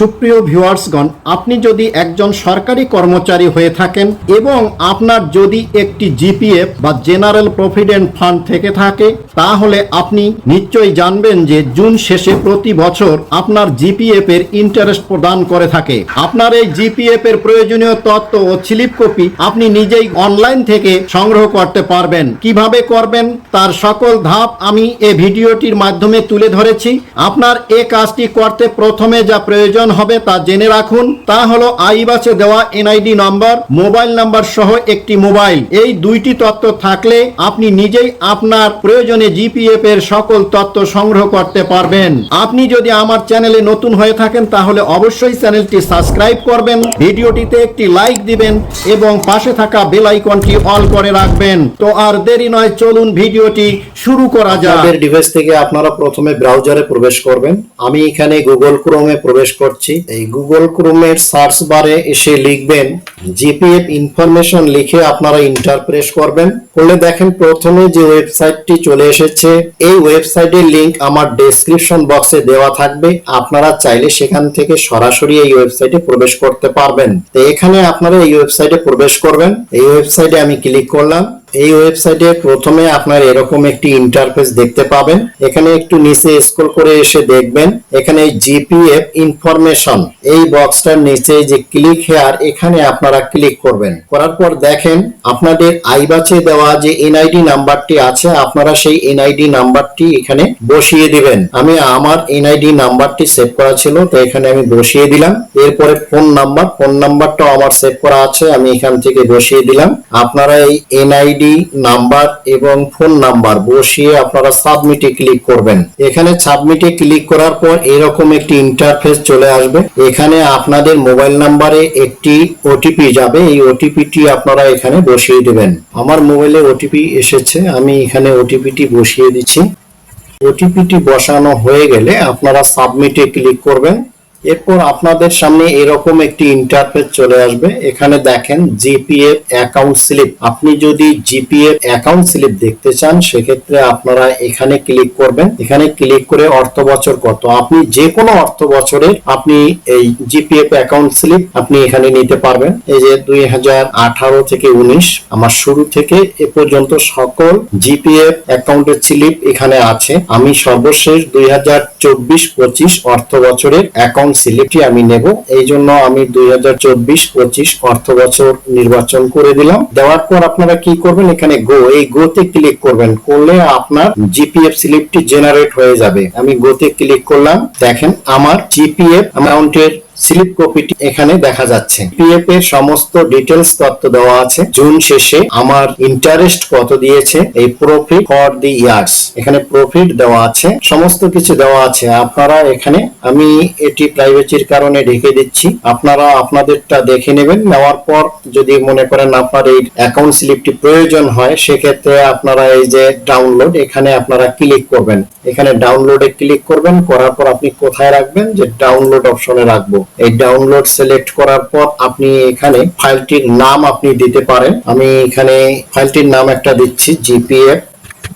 সুপ্রিয় ভিউয়ার্সগণ, আপনি যদি একজন সরকারি কর্মচারী হয়ে থাকেন এবং আপনার যদি একটি জিপিএফ বা জেনারেল প্রভিডেন্ট ফান্ড থেকে থাকে, তাহলে আপনি নিশ্চয়ই জানবেন যে জুন শেষে প্রতি বছর আপনার জিপিএফ এর ইন্টারেস্ট প্রদান করে থাকে। আপনার এই জিপিএফ এর প্রয়োজনীয় তথ্য ও স্লিপ কপি আপনি নিজেই অনলাইন থেকে সংগ্রহ করতে পারবেন। কীভাবে করবেন তার সকল ধাপ আমি এ ভিডিওটির মাধ্যমে তুলে ধরেছি। আপনার এ কাজটি করতে প্রথমে যা প্রয়োজন হবে তা জেনে রাখুন। তা হলো আইবাসে দেওয়া এনআইডি নাম্বার, মোবাইল নাম্বার সহ একটি মোবাইল। এই দুইটি তথ্য থাকলে আপনি নিজেই আপনার প্রয়োজনে জিপিএফ এর সকল তথ্য সংগ্রহ করতে পারবেন। আপনি যদি আমার চ্যানেলে নতুন হয়ে থাকেন, তাহলে অবশ্যই চ্যানেলটি সাবস্ক্রাইব করবেন, ভিডিওটিতে একটি লাইক দিবেন এবং পাশে থাকা বেল আইকনটি অল করে রাখবেন। তো আর দেরি নয়, চলুন ভিডিওটি শুরু করা যাক। ডিভাইস থেকে আপনারা প্রথমে ব্রাউজারে প্রবেশ করবেন, আমি এখানে গুগল ক্রোমে প্রবেশ করছি। এই গুগল ক্রোমের সার্চ বারে এসে লিখবেন জিপিএফ ইনফরমেশন লিখে আপনারা ইন্টার প্রেস করবেন। করলে দেখেন প্রথমে যে ওয়েবসাইটটি চলে এসেছে, এই ওয়েবসাইটের লিংক আমার ডেসক্রিপশন বক্সে দেওয়া থাকবে। আপনারা চাইলে সেখান থেকে সরাসরি এই ওয়েবসাইটে প্রবেশ করতে পারবেন। তো এখানে আপনারা এই ওয়েবসাইটে প্রবেশ করবেন। এই ওয়েবসাইটে আমি ক্লিক করলাম। এই ওয়েবসাইটে প্রথমে আপনার এরকম একটি ইন্টারফেস দেখতে পাবেন। এখানে একটু নিচে স্ক্রল করে এসে দেখবেন, এখানে জিপিএফ ইনফরমেশন এই বক্সটার নিচে যে ক্লিক হেয়ার এখানে আপনারা ক্লিক করবেন। করার পর দেখেন, আপনাদের আইবাচে দেওয়া যে এনআইডি নাম্বারটি আছে, আপনারা সেই এনআইডি নাম্বারটি এখানে বসিয়ে দিবেন। আমি আমার এনআইডি নাম্বারটি সেভ করা ছিল, তো এখানে আমি বসিয়ে দিলাম। এরপরে ফোন নাম্বার ফোন নাম্বারটাও আমার সেভ করা আছে, আমি এখান থেকে বসিয়ে দিলাম। আপনারা এই এনআইডি নাম্বার এবং ফোন নাম্বার বসিয়ে আপনারা সাবমিটে ক্লিক করবেন। এখানে সাবমিটে ক্লিক করার পর এরকম একটি ইন্টারফেস চলে আসবে। এখানে আপনাদের মোবাইল নাম্বারে একটি ওটিপি যাবে। এই ওটিপিটি আপনারা এখানে বসিয়ে দিবেন। আমার মোবাইলে ওটিপি এসেছে। আমি এখানে ওটিপিটি বসিয়ে দিচ্ছি। ওটিপিটি বসানো হয়ে গেলে আপনারা সাবমিটে ক্লিক করবেন। এরপর আপনাদের সামনে এরকম একটি ইন্টারফেস চলে আসবে। এখানে দেখেন জিপিএফ অ্যাকাউন্ট স্লিপ আপনি যদি জিপিএফ অ্যাকাউন্ট স্লিপ দেখতে চান, সেক্ষেত্রে আপনারা এখানে ক্লিক করবেন। এখানে ক্লিক করে অর্থ বছর কত। আপনি যে কোনো অর্থ বছরের আপনি এই জিপিএফ অ্যাকাউন্ট স্লিপ আপনি এখানে নিতে পারবেন। এই যে দুই হাজার আঠারো থেকে উনিশ, আমার শুরু থেকে এ পর্যন্ত সকল জিপিএফ অ্যাকাউন্টের স্লিপ এখানে আছে। আমি সর্বশেষ দুই হাজার চব্বিশ পঁচিশ অর্থ বছরের অ্যাকাউন্ট স্লিপটি আমি নেব। এই জন্য আমি দুই হাজার চব্বিশ পঁচিশ অর্থ বছর নির্বাচন করে দিলাম। দেওয়ার পর আপনারা কি করবেন? এখানে গো এই গোতে ক্লিক করবেন। করলে আপনার জিপিএফ স্লিপটি জেনারেট হয়ে যাবে। আমি গোতে ক্লিক করলাম। দেখেন আমার জিপিএফ অ্যামাউন্টের স্লিপ কপিটি এখানে দেখা যাচ্ছে। পিএফ এর সমস্ত ডিটেলস তথ্য দেওয়া আছে। জুন শেষে আমার ইন্টারেস্ট কত দিয়েছে? এই প্রফিট ফর দি ইয়ার্স এখানে প্রফিট দেওয়া আছে। সমস্ত কিছু দেওয়া আছে। আপনারা এখানে, আমি এটি প্রাইভেসির কারণে ঢেকে দিচ্ছি। আপনারা আপনাদেরটা দেখে নেবেন। নেওয়ার পর যদি মনে করেন আপনার এই অ্যাকাউন্ট স্লিপটি প্রয়োজন হয়, সেক্ষেত্রে আপনারা এই যে ডাউনলোড এখানে আপনারা ক্লিক করবেন। এখানে ডাউনলোডে ক্লিক করবেন। করার পর আপনি কোথায় রাখবেন? যে ডাউনলোড অপশনে রাখব। এই ডাউনলোড সিলেক্ট করার পর আপনি এখানে ফাইলটির নাম আপনি দিতে পারেন। আমি এখানে ফাইলটির নাম একটা দিচ্ছি জিপিএফ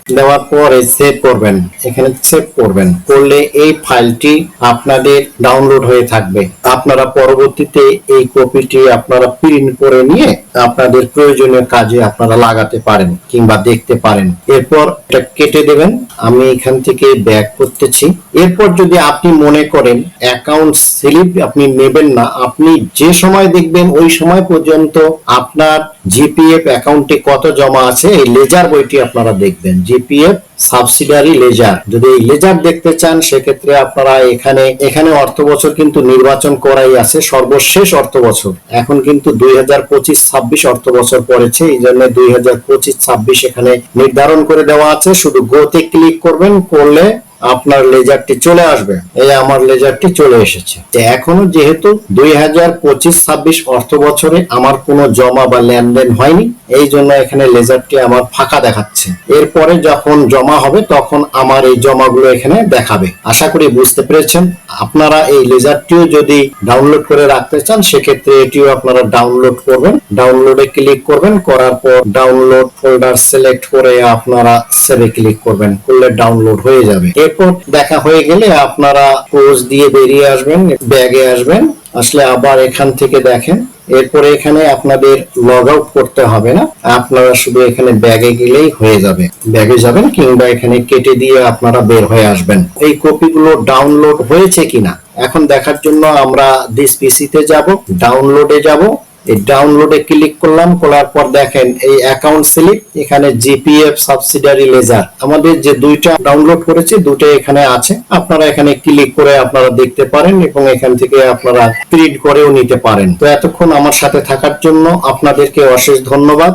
দেওয়ার পরে সেভ করবেন। এখানে সেভ করবেন। করলে এই ফাইলটি আপনাদের ডাউনলোড হয়ে থাকবে। আপনারা পরবর্তীতে এই কপিটি আপনারা প্রিন্ট করে নিয়ে আপনাদের প্রয়োজনীয় কাজে আপনারা লাগাতে পারেন কিংবা দেখতে পারেন। এরপর এটা কেটে দেবেন। আমি এখান থেকে ব্যাক করতেছি। এরপর যদি আপনি মনে করেন অ্যাকাউন্ট স্লিপ আপনি নেবেন না, আপনি যে সময় দেখবেন ওই সময় পর্যন্ত আপনার জিপিএফ অ্যাকাউন্টে কত জমা আছে, এই লেজার বইটি আপনারা দেখবেন। জিপিএফ সাবসিডারি লেজার যদি এই লেজার দেখতে চান, সেক্ষেত্রে আপনারা এখানে এখানে অর্থ বছর কিন্তু নির্বাচন করাই আছে, সর্বশেষ অর্থ বছর। এখন কিন্তু দুই হাজার পঁচিশ, ছাব্বিশ অর্থ বছর পড়েছে, এই জন্য দুই হাজার পঁচিশ, ছাব্বিশ এখানে নির্ধারণ করে দেওয়া আছে। শুধু গোতে ক্লিক করবেন, করলে আপনার লেজারটি চলে আসবে। এই আমার লেজারটি চলে এসেছে। এখনও যেহেতু দুই হাজার পঁচিশ, ছাব্বিশ অর্থ বছরে আমার কোনো জমা বা লেনদেন হয়নি, এই জন্য এখানে লেজারটি আমার ফাঁকা দেখাচ্ছে। এরপরে যখন জমা হবে, তখন আমার এই জমাগুলো এখানে দেখাবে। আশা করি বুঝতে পেরেছেন। আপনারা এই লেজারটিও যদি ডাউনলোড করে রাখতে চান, সেক্ষেত্রে এটিও আপনারা ডাউনলোড করবেন। ডাউনলোডে ক্লিক করবেন, করার পর ডাউনলোড ফোল্ডার সিলেক্ট করে আপনারা সেভে ক্লিক করবেন। করলে ডাউনলোড হয়ে যাবে। এরপর এরপর দেখা হয়ে গেলে আপনারা পোজ দিয়ে বেরিয়ে আসবেন, ব্যাগে আসবেন, আসলে আবার এখান থেকে দেখেন। এরপরে এখানে আপনাদের লগ আউট করতে হবে না, আপনারা শুধু এখানে ব্যাগে গেলেই হয়ে যাবে। ব্যাগে যাবেন কিংবা এখানে কেটে দিয়ে আপনারা বের হয়ে আসবেন। এই কপিগুলো ডাউনলোড হয়েছে কিনা, এখন দেখার জন্য আমরা দিস পিসিতে যাব ডাউনলোডে যাব এই ডাউনলোডে ক্লিক করলাম, করার পর দেখেন এই অ্যাকাউন্ট স্লিপ এখানে জিপিএফ সাবসিডারি লেজার আমাদের যে দুইটা ডাউনলোড করেছি দুটো এখানে আছে। আপনারা এখানে ক্লিক করে আপনারা দেখতে পারেন এবং এখান থেকে আপনারা প্রিন্ট করেও নিতে পারেন। তো এতক্ষণ আমার সাথে থাকার জন্য আপনাদেরকে অশেষ ধন্যবাদ।